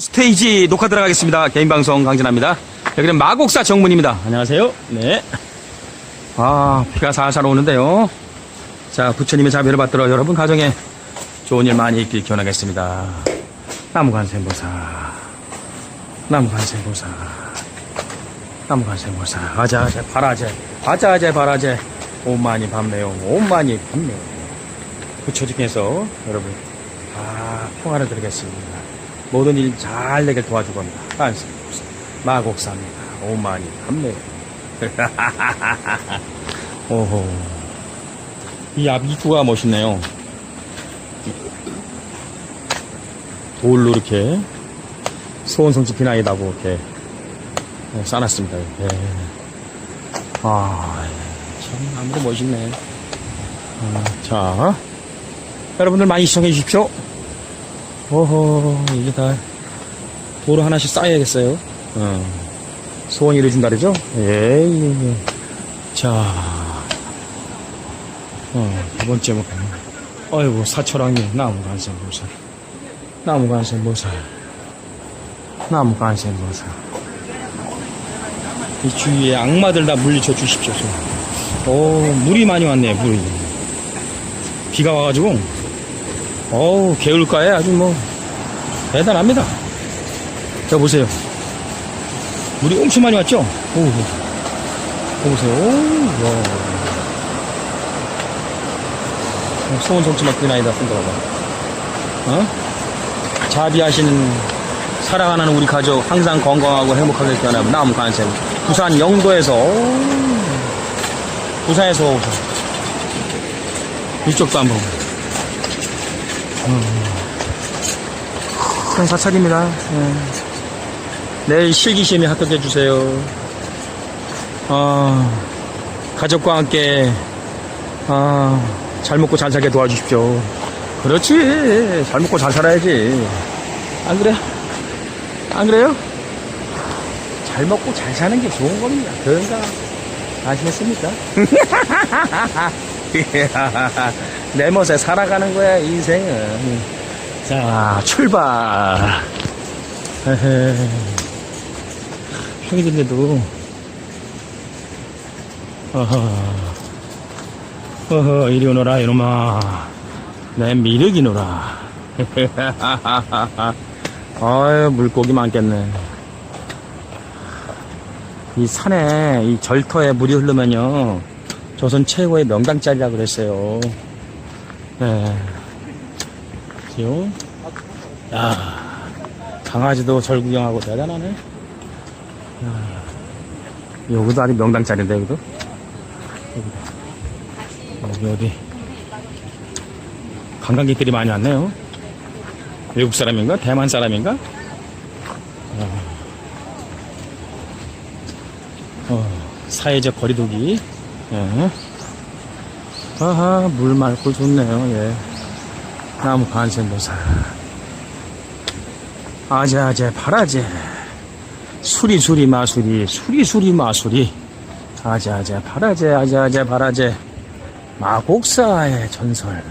스테이지 녹화 들어가겠습니다. 개인 방송 강진합니다. 여기는 마곡사 정문입니다. 안녕하세요. 네. 아, 비가 살살 오는데요. 자, 부처님의 자비를 받들어 여러분 가정에 좋은 일 많이 있길 기원하겠습니다. 나무관세모사. 나무관세모사. 나무관세모사. 아자아자 바라제. 아자아자 바라제. 오만이 밤매요. 오만이 밤매요. 부처 중에서 여러분 다 평화를 드리겠습니다. 모든 일 잘 되길 도와줄 겁니다. 한스 마곡사입니다. 오만이 밤매요. 오호. 이 앞 입구가 멋있네요. 돌로 이렇게 소원성지 비나이다고 이렇게 네, 쌓아놨습니다. 예. 아, 참 나무도 멋있네. 아, 자, 여러분들 많이 시청해 주십시오. 오호, 이게 다 도로 하나씩 쌓아야겠어요. 어. 소원이 이루어진다 그러죠? 예, 예, 예. 자, 어, 두 번째 뭐, 어이구, 사철왕님, 나무 간생보살. 나무 간생보살. 나무 간생보살. 이 주위에 악마들 다 물리쳐 주십시오. 좀. 오, 물이 많이 왔네, 물이. 비가 와가지고, 어우, 개울가에 아주 뭐, 대단합니다. 자, 보세요. 물이 엄청 많이 왔죠? 오, 오. 보세요. 오, 와. 소원 성취 막기나 아니다, 쓴다고 봐. 어? 자비하시는, 사랑하는 우리 가족, 항상 건강하고 행복하게 태어나면 나무 간생. 부산 영도에서, 오. 부산에서 오고. 이쪽도 한번. 큰 사찰입니다. 예. 내일 실기시험에 합격해 주세요. 아, 가족과 함께 아, 잘 먹고 잘 살게 도와주십시오. 그렇지. 잘 먹고 잘 살아야지. 안 그래? 안 그래요? 잘 먹고 잘 사는 게 좋은 겁니다. 건강. 아시겠습니까? 내 멋에 살아가는 거야, 인생은. 자, 출발. 헤헤. 형이던데도, 어허, 어허, 이리 오너라, 이놈아. 내 미륵이노라. 아유, 물고기 많겠네. 이 산에, 이 절터에 물이 흐르면요, 조선 최고의 명당짜리라 그랬어요. 네. 그죠? 야, 강아지도 절 구경하고 대단하네. 야, 여기도 아주 명당짜리인데, 여기도? 여기도. 여기 어디? 관광객들이 많이 왔네요. 외국 사람인가? 대만 사람인가? 어, 어, 사회적 거리두기. 예. 아하, 물 맑고 좋네요, 예. 나무 관세모사. 아재아재 파라제. 수리수리 마수리, 수리수리 마수리. 아재아재 파라제, 아재아재 파라제. 마곡사의 전설.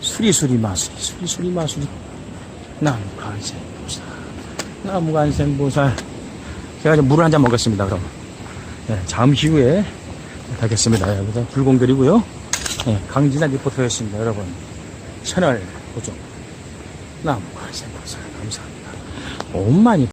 수리수리 마수리, 수리수리 마수리. 나무 관세모사. 나무 관세모사. 제가 이제 물을 한 잔 먹겠습니다, 그럼. 네, 잠시 후에 뵙겠습니다. 여기서 불공들이고요. 네, 강진아 리포터였습니다, 여러분. 채널 고정. 나무 관세모사 감사합니다. 엄마니